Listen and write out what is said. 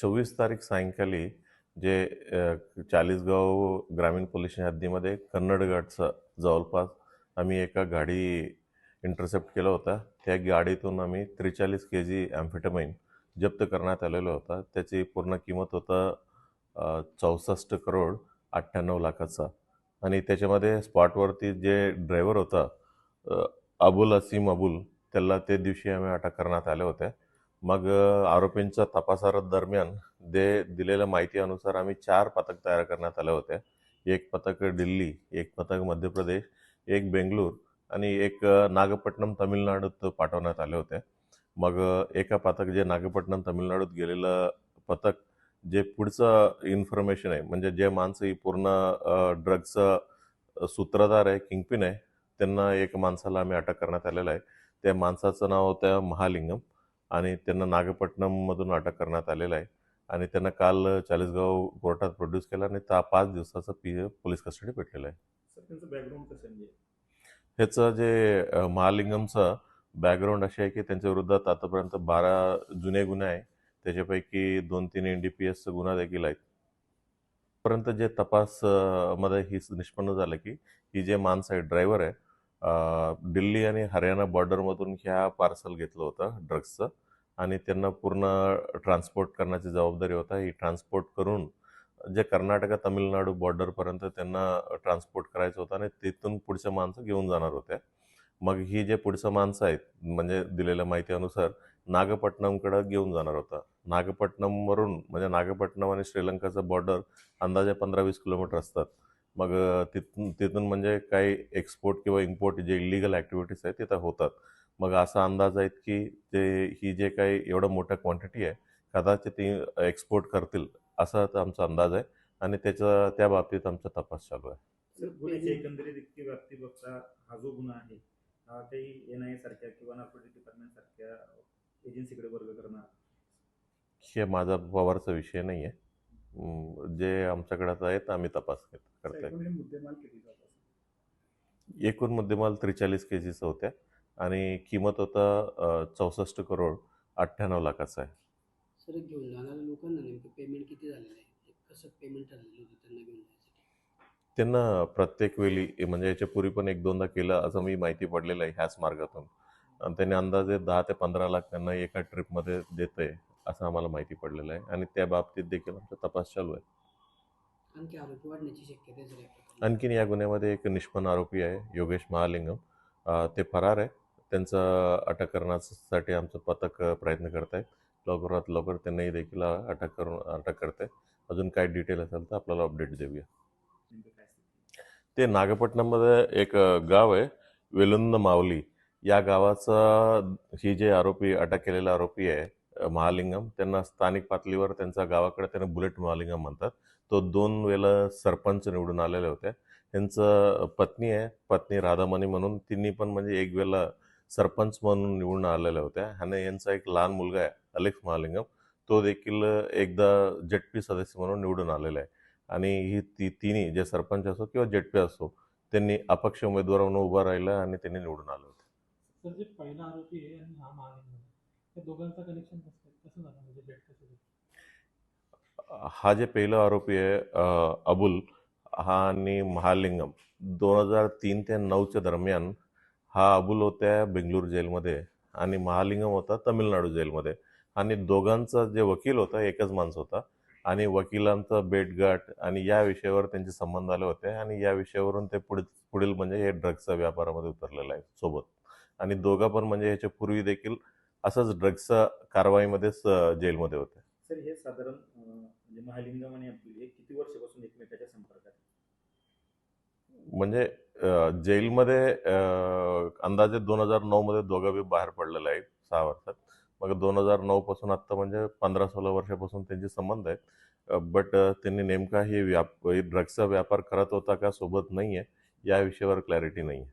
चोवीस तारीख सायंकाळी जे चाळीसगाव ग्रामीण पोलीस हद्दीमध्ये कन्नडगडचं जवळपास आम्ही एका गाडी इंटरसेप्ट केला होता. त्या गाडीतून आम्ही त्रेचाळीस के जी ॲम्फेटामाइन जप्त करण्यात आलेला होता. त्याची पूर्ण किंमत होता चौसष्ट करोड अठ्ठ्याण्णव लाखाचा. आणि त्याच्यामध्ये स्पॉटवरती जे ड्रायव्हर होता अबुल असीम अबुल त्याला ते दिवशी आम्ही अटक करण्यात आल्या होत्या. मग आरोपींच्या आरोपींच्या तपासादरम्यान दे दिलेल्या माहितीनुसार आम्ही चार पथक तयार करण्यात आल्या होत्या. एक पथक दिल्ली एक पथक मध्य प्रदेश एक बेंगळूर आणि एक नागपट्टणम तमिळनाडूत पाठवण्यात आले होते. मग एका पथक जे नागपट्टणम तमिळनाडूत गेलेलं पथक जे पुढचं इन्फॉर्मेशन आहे म्हणजे जे माणसं ही पूर्ण ड्रग्सचं सूत्रधार आहे किंगपिन आहे त्यांना एक माणसाला आम्ही अटक करण्यात आलेलं आहे. त्या माणसाचं नाव होतं महालिंगम आणि त्यांना नागपट्टणममधून अटक करण्यात आलेलं आहे. आणि त्यांना काल चाळीसगाव कोर्टात प्रोड्यूस केला आणि त्या पाच दिवसाचं पी पोलीस कस्टडी भेटलेलं आहे? ह्याचं जे महालिंगमचं बॅकग्राऊंड असे आहे की त्यांच्या विरोधात आतापर्यंत बारा जुने गुन्हे आहे त्याच्यापैकी दोन तीन एन डी पी एसचा गुन्हा देखील आहेत. पर्यंत जे तपासमध्ये ही निष्पन्न झालं की ही जे माणसं आहे ड्रायव्हर आहे दिल्ली आणि हरियाणा बॉर्डरमधून ह्या पार्सल घेतलं होतं ड्रग्सचं आणि त्यांना पूर्ण ट्रान्सपोर्ट करण्याची जबाबदारी होता. ही ट्रान्सपोर्ट करून जे कर्नाटक तमिळनाडू बॉर्डरपर्यंत त्यांना ट्रान्सपोर्ट करायचं होतं आणि तिथून पुढच्या माणसं घेऊन जाणार होत्या मग ही जे पुढचं माणसं आहेत म्हणजे दिलेल्या माहितीनुसार नागपट्टणमकडं घेऊन जाणार होता. नागपट्टणमवरून म्हणजे नागपट्टणम आणि श्रीलंकाचं बॉर्डर अंदाजे पंधरा वीस किलोमीटर असतात. मग तिथून तिथून म्हणजे काही एक्सपोर्ट किंवा इम्पोर्ट जे इलिगल ॲक्टिव्हिटीज आहेत तिथं होतात. मग असा अंदाज आहेत की ते ही जे काही एवढं मोठं क्वांटिटी आहे कदाचित ती एक्सपोर्ट करतील. असा आमचा अंदाज आहे आणि त्याचा त्या बाबतीत आमचा तपास चालू आहे. गुन्ह्याची एकंदरीत इतकी व्याप्ती बघता हा जो गुन्हा आहे हा काही एन आय सारख्या किंवा नार्कोटिक डिपार्टमेंट सारख्या एजन्सीकडे वर्ग करणं हे माझा पवारचा विषय नाही आहे. जे आमच्याकडे आता आहेत आम्ही तपास करतोय. एकूण मुद्देमाल त्रेचाळीस के जीचा होत्या आणि किंमत होता चौसष्ट करोड अठ्ठ्याण्णव लाखाचा आहे. सर घेऊन जाणाऱ्या लोकांना नेमकं पेमेंट किती झालेलं आहे? ते कसं पेमेंट ठरलेलं होतं त्यांना घेऊन जायसाठी? त्यांना प्रत्येक वेळी म्हणजे याच्या पूर्वी पण एक दोनदा केलं असं मी माहिती पडलेलं आहे ह्याच मार्गातून. आणि त्यांनी अंदाजे दहा ते पंधरा लाख त्यांना एका ट्रिपमध्ये देतंय असं आम्हाला माहिती पडलेलं आहे. आणि त्या बाबतीत देखील आमचा तपास चालू आहे आणखी आरोपी वाढण्याची शक्यता आहे. आणखीन या गुन्ह्यामध्ये एक निष्पन्न आरोपी आहे योगेश महालिंगम. अ, ते फरार आहे. त्यांचं अटक करण्यासाठी आमचं पथक अ, प्रयत्न करत आहे लवकरात लवकर त्यांनाही देखील अटक करून अटक करते. अजून काय डिटेल असेल तर आपल्याला अपडेट देऊया. ते नागपट्टणममध्ये एक गाव आहे वेलुंद मावली या गावाचा ही जे आरोपी अटक केलेला आरोपी आहे महालिंगम त्यांना स्थानिक पातळीवर त्यांच्या गावाकडे त्यांना बुलेट महालिंगम म्हणतात. तो दोन वेळा सरपंच निवडून आलेले होते. त्यांचं पत्नी आहे पत्नी राधामणी म्हणून. तिन्ही पण म्हणजे एक वेळेला सरपंच म्हणून निवडून आलेल्या होत्या. आणि यांचा एक लहान मुलगा आहे अलेक्स महालिंगम. तो देखील एकदा जेटपी सदस्य म्हणून निवडून आलेला आहे. आणि ही ती तिन्ही जे सरपंच असो किंवा जेटपी असो त्यांनी अपक्ष उमेदवार म्हणून उभं राहिलं आणि त्यांनी निवडून आलं होतं. तर जे पहिला आरोपी आहे आणि हा महालिंग त्या दोघांचं कनेक्शन कसं आहे? कसं झालं? म्हणजे? हा जे पहिला आरोपी आहे अबुल हा आणि महालिंगम. दोन हजार तीन ते नऊच्या दरम्यान हा अबुल होत्या बेंगळूर जेलमध्ये आणि महालिंगम होता तमिळनाडू जेलमध्ये. आणि दोघांचा जे वकील होता एकच माणूस होता. आणि वकिलांचा भेटगाठ आणि या विषयावर त्यांचे संबंध आले होते. आणि या विषयावरून ते पुढे पुढील म्हणजे हे ड्रग्सच्या व्यापारामध्ये उतरलेलं आहे सोबत. आणि दोघं पण म्हणजे ह्याच्या पूर्वी देखील असंच ड्रग्सच्या कारवाईमध्येच जेलमध्ये होते. सर हे साधारण म्हणजे महालिंगम आणि किती वर्षापासून एकमेकाच्या संपर्कात? म्हणजे जेलमध्ये अंदाजे दोन हजार नऊमध्ये दोघं बी बाहेर पडलेले आहेत सहा वर्षात. मग दोन हजार नऊपासून आत्ता म्हणजे पंधरा सोळा वर्षापासून त्यांचे संबंध आहेत. बट त्यांनी नेमका हे व्याप ड्रग्सचा व्यापार करत होता का सोबत नाही आहे या विषयावर क्लॅरिटी नाही आहे